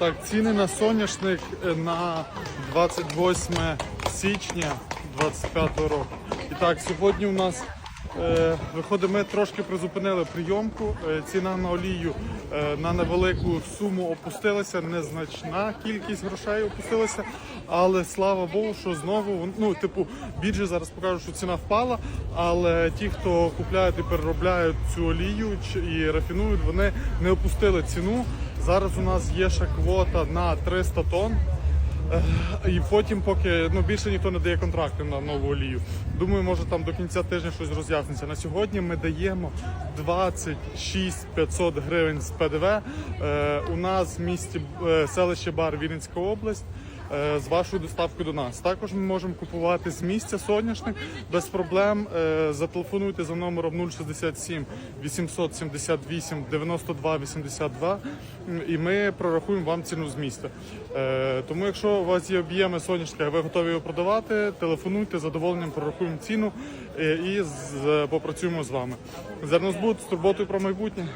Так, ціни на соняшник е, на 28 січня 25 року. І так, сьогодні у нас е, виходить, ми трошки призупинили прийомку. Е, ціна на олію е, на невелику суму опустилася, незначна кількість грошей опустилася. Але слава Богу, що знову ну, типу, біржі зараз покажуть, що ціна впала. Але ті, хто купляють і переробляють цю олію і рафінують, вони не опустили ціну. Зараз у нас є ще квота на 300 тонн. І потім, поки ну більше ніхто не дає контракти на нову олію. Думаю, може там до кінця тижня щось роз'ясниться. На сьогодні ми даємо 26 500 гривень з ПДВ. Е, у нас в місті е, селище Бар Вінницька область. Е, З вашою доставкою до нас також ми можемо купувати з місця соняшник без проблем. Е, Зателефонуйте за номером 067 878 92 82 і ми прорахуємо вам ціну з міста. Е, Тому, якщо у вас є об'єми соняшника, ви готові його продавати, телефонуйте з задоволенням, прорахуємо ціну і попрацюємо з вами. Зернозбут з турботою про майбутнє.